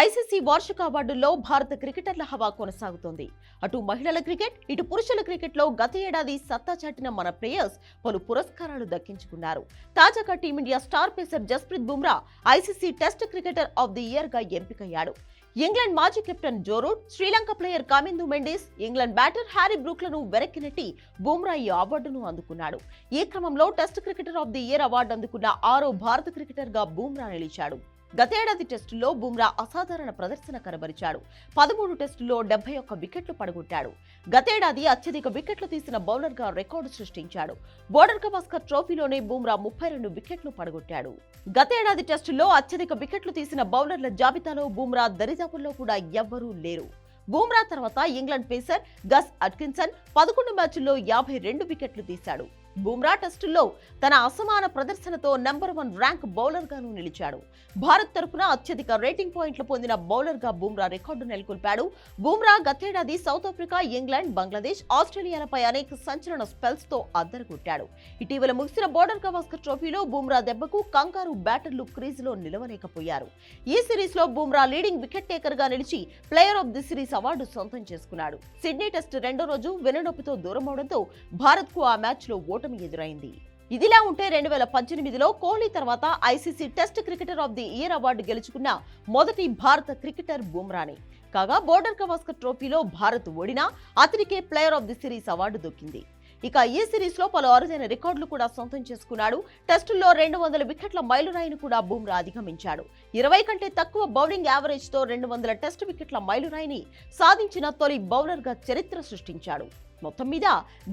ICC వార్షిక అవార్డుల్లో భారత క్రికెటర్ల హవా కొనసాగుతోంది. అటు మహిళల క్రికెట్ ఇటు పురుషుల క్రికెట్లో గత ఏడాది సత్తా చాటిన మన ప్లేయర్స్ పలు పురస్కారాలు దక్కించుకున్నారు. తాజాగా Team India star pacer Jasprit Bumrah ICC test cricketer of the ఇయర్గా ఎంపికయ్యాడు. ఇంగ్లాండ్ మాజీ captain Joe Root Sri Lanka player Kamindu Mendis England batter Harry బ్రూక్లను వెనక్కి నెట్టి బుమ్రా ఈ అవార్డును అందుకున్నాడు. ఈ క్రమంలో test cricketer of the year award అందుకున్న ఆరో భారత క్రికెటర్గా బుమ్రా నిలిచాడు. గతేడాది టెస్టులో బుమ్రా అసాధారణ ప్రదర్శన కనబరిచాడు. పదమూడు టెస్టుల్లో డెబ్బై ఒక్క వికెట్లు పడగొట్టాడు. గతేడాది అత్యధిక వికెట్లు తీసిన బౌలర్గా రికార్డు సృష్టించాడు. బోర్డర్ గవాస్కర్ ట్రోఫీలోనే బుమ్రా ముప్పై రెండు వికెట్లు పడగొట్టాడు. గతేడాది టెస్టుల్లో అత్యధిక వికెట్లు తీసిన బౌలర్ల జాబితాలో బుమ్రా దరిదాపుల్లో కూడా ఎవ్వరూ లేరు. బూమ్రా తర్వాత ఇంగ్లాండ్ పేసర్ గస్ అట్కిన్సన్ పదకొండు మ్యాచ్ల్లో యాభై రెండు వికెట్లు తీశాడు. బుమ్రా టెస్టుల్లో తన అసమాన ప్రదర్శనతో నెంబర్ వన్ ర్యాంక్ బౌలర్గాను నిలిచాడు. భారత్ తరపున అత్యధిక రేటింగ్ పాయింట్లు పొందిన బౌలర్గా బుమ్రా రికార్డు నెలకొల్పాడు. బుమ్రా గతేడాది సౌత్ ఆఫ్రికా ఇంగ్లాండ్ బంగ్లాదేశ్ ఆస్ట్రేలియాలపై అనేక సంచలన స్పెల్స్తో అద్దరుకొట్టాడు ఇటీవల ముగిసిన బోర్డర్ గవాస్కర్ ట్రోఫీలో బుమ్రా దెబ్బకు కంగారు బ్యాటర్లు క్రీజ్లో నిలవలేకపోయారు. ఈ సిరీస్లో బుమ్రా లీడింగ్ వికెట్ టేకర్గా నిలిచి player of the series award సొంతం చేసుకున్నాడు. సిడ్నీ టెస్ట్ రెండో రోజు వెనునొప్పితో దూరమవడంతో భారత్కు ఆ మ్యాచ్లో ఓటమి ఎదురైంది. ఇదిలా ఉంటే రెండు వేల పద్దెనిమిదిలో కోహ్లీ తర్వాత ICC test cricketer of the year award గెలుచుకున్న మొదటి భారత క్రికెటర్ బుమ్రాని. కాగా బోర్డర్ గవాస్కర్ ట్రోఫీలో భారత్ ఓడినా అతనికే player of the series award దొక్కింది ఇక ఈ సిరీస్లో పలు అరుదైన రికార్డులు కూడా సొంతం చేసుకున్నాడు. టెస్టుల్లో రెండు వందల వికెట్ల మైలురాయిని కూడా బుమ్రా అధిగమించాడు. ఇరవై కంటే తక్కువ బౌలింగ్ యావరేజ్తో రెండు వందల టెస్ట్ వికెట్ల మైలురాయిని సాధించిన తొలి బౌలర్గా చరిత్ర సృష్టించాడు. మొత్తం మీద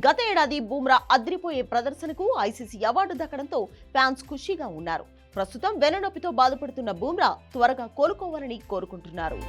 గత ఏడాది బూమ్రా అద్రిపోయే ప్రదర్శనకు ఐసీసీ అవార్డు దక్కడంతో ఫ్యాన్స్ ఖుషీగా ఉన్నారు. ప్రస్తుతం వెన్ననొప్పితో బాధపడుతున్న బూమ్రా త్వరగా కోలుకోవాలని కోరుకుంటున్నారు.